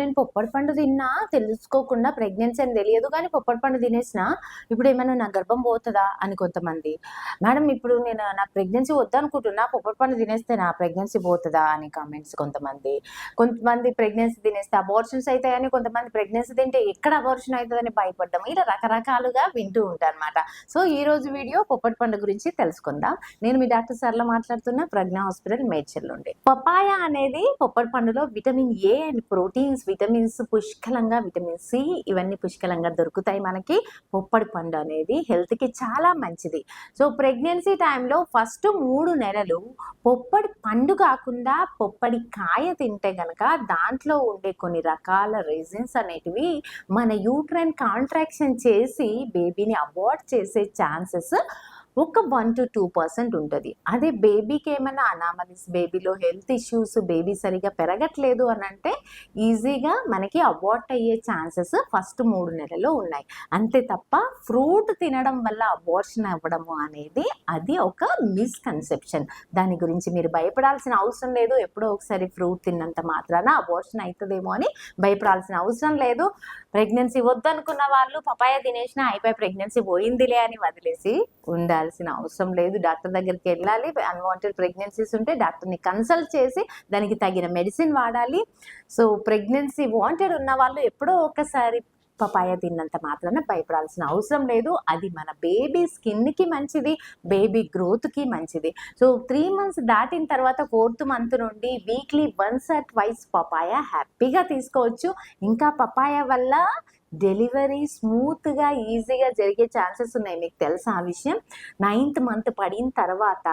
నేను పొప్పడి పండు తిన్నా తెలుసుకోకుండా ప్రెగ్నెన్సీ అని తెలియదు కానీ పొప్పడి పండు తినేసిన ఇప్పుడు ఏమైనా నా గర్భం పోతుందా అని కొంతమంది. మేడం ఇప్పుడు నేను నాకు ప్రెగ్నెన్సీ వద్దనుకుంటున్నా పొప్పడి పండు తినేస్తే నా ప్రెగ్నెన్సీ పోతుందా? అని కామెంట్స్ కొంతమంది. కొంతమంది ప్రెగ్నెన్సీ తినేస్తే అబార్షన్స్ అవుతాయని కొంతమంది ప్రెగ్నెన్సీ తింటే ఎక్కడ అబార్షన్ అవుతుందని భయపడ్డం. ఇలా రకరకాలుగా వింటూ ఉంటారు అనమాట సో ఈ రోజు వీడియో పొప్పటి పండు గురించి తెలుసుకుందాం. నేను మీ డాక్టర్ సర్ల మాట్లాడుతున్న ప్రజ్ఞ హాస్పిటల్ మేడ్చల్ నుండి పపాయ అనేది పొప్పటి పండులో vitamin A and proteins vitamins పుష్కలంగా విటమిన్ సి ఇవన్నీ పుష్కలంగా దొరుకుతాయి మనకి. పొప్పడి పండు అనేది హెల్త్కి చాలా మంచిది. సో ప్రెగ్నెన్సీ టైంలో ఫస్ట్ మూడు నెలలు పొప్పడి పండు కాకుండా పొప్పడి కాయ తింటే కనుక దాంట్లో ఉండే కొన్ని రకాల రీజన్స్ అనేటివి మన యూట్రైన్ కాంట్రాక్షన్ చేసి బేబీని అవాయిడ్ చేసే ఛాన్సెస్ ఒక వన్ టు టూ పర్సెంట్ ఉంటుంది. అదే బేబీకి ఏమైనా అనామలీస్ బేబీలో హెల్త్ ఇష్యూస్ బేబీ సరిగా పెరగట్లేదు అని అంటే ఈజీగా మనకి అబార్ట్ అయ్యే ఛాన్సెస్ ఫస్ట్ మూడు నెలల్లో ఉన్నాయి. అంతే తప్ప ఫ్రూట్ తినడం వల్ల అబార్షన్ అవ్వడము అనేది అది ఒక మిస్కన్సెప్షన్ దాని గురించి మీరు భయపడాల్సిన అవసరం లేదు. ఎప్పుడో ఒకసారి ఫ్రూట్ తిన్నంత మాత్రాన అబార్షన్ అవుతుందేమో అని భయపడాల్సిన అవసరం లేదు. ప్రెగ్నెన్సీ వద్దనుకున్న వాళ్ళు పపాయ తినేసినా అయిపోయి ప్రెగ్నెన్సీ పోయిందిలే అని వదిలేసి ఉండాల్సిన అవసరం లేదు. డాక్టర్ దగ్గరికి వెళ్ళాలి. అన్వాంటెడ్ ప్రెగ్నెన్సీస్ ఉంటే డాక్టర్ని కన్సల్ట్ చేసి దానికి తగిన మెడిసిన్ వాడాలి. సో ప్రెగ్నెన్సీ వాంటెడ్ ఉన్న వాళ్ళు ఎప్పుడో ఒకసారి పపాయ తిన్నంత మాత్రాన భయపడాల్సిన అవసరం లేదు. అది మన బేబీ స్కిన్కి మంచిది బేబీ గ్రోత్కి మంచిది. సో త్రీ మంత్స్ దాటిన తర్వాత ఫోర్త్ మంత్ నుండి weekly once or twice papaya హ్యాపీగా తీసుకోవచ్చు. ఇంకా పపాయ వల్ల డెలివరీ స్మూత్గా ఈజీగా జరిగే ఛాన్సెస్ ఉన్నాయి. మీకు తెలుసా ఆ విషయం? నైన్త్ మంత్ పడిన తర్వాత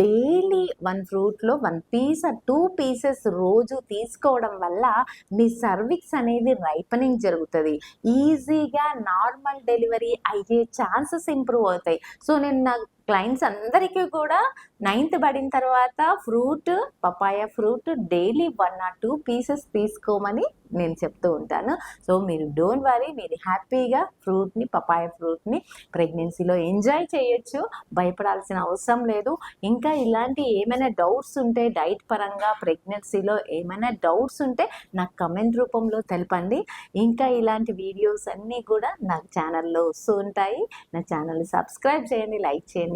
డైలీ వన్ ఫ్రూట్లో వన్ పీస్ టూ పీసెస్ రోజు తీసుకోవడం వల్ల మీ సర్విక్స్ అనేది రైపనింగ్ జరుగుతుంది. ఈజీగా నార్మల్ డెలివరీ అయ్యే ఛాన్సెస్ ఇంప్రూవ్ అవుతాయి. సో నేను నా క్లయింట్స్ అందరికీ కూడా నైన్త్ పడిన తర్వాత fruit papaya fruit daily one or two pieces తీసుకోమని నేను చెప్తూ ఉంటాను. సో మీరు డోంట్ వరీ మీరు హ్యాపీగా ఫ్రూట్ని పపాయ ఫ్రూట్ని ప్రెగ్నెన్సీలో ఎంజాయ్ చేయొచ్చు. భయపడాల్సిన అవసరం లేదు. ఇంకా ఇలాంటి ఏమైనా డౌట్స్ ఉంటే డైట్ పరంగా ప్రెగ్నెన్సీలో ఏమైనా డౌట్స్ ఉంటే నాకు కమెంట్ రూపంలో తెలపండి. ఇంకా ఇలాంటి వీడియోస్ అన్నీ కూడా నా ఛానల్లో వస్తూ ఉంటాయి. నా ఛానల్ సబ్స్క్రైబ్ చేయండి లైక్ చేయండి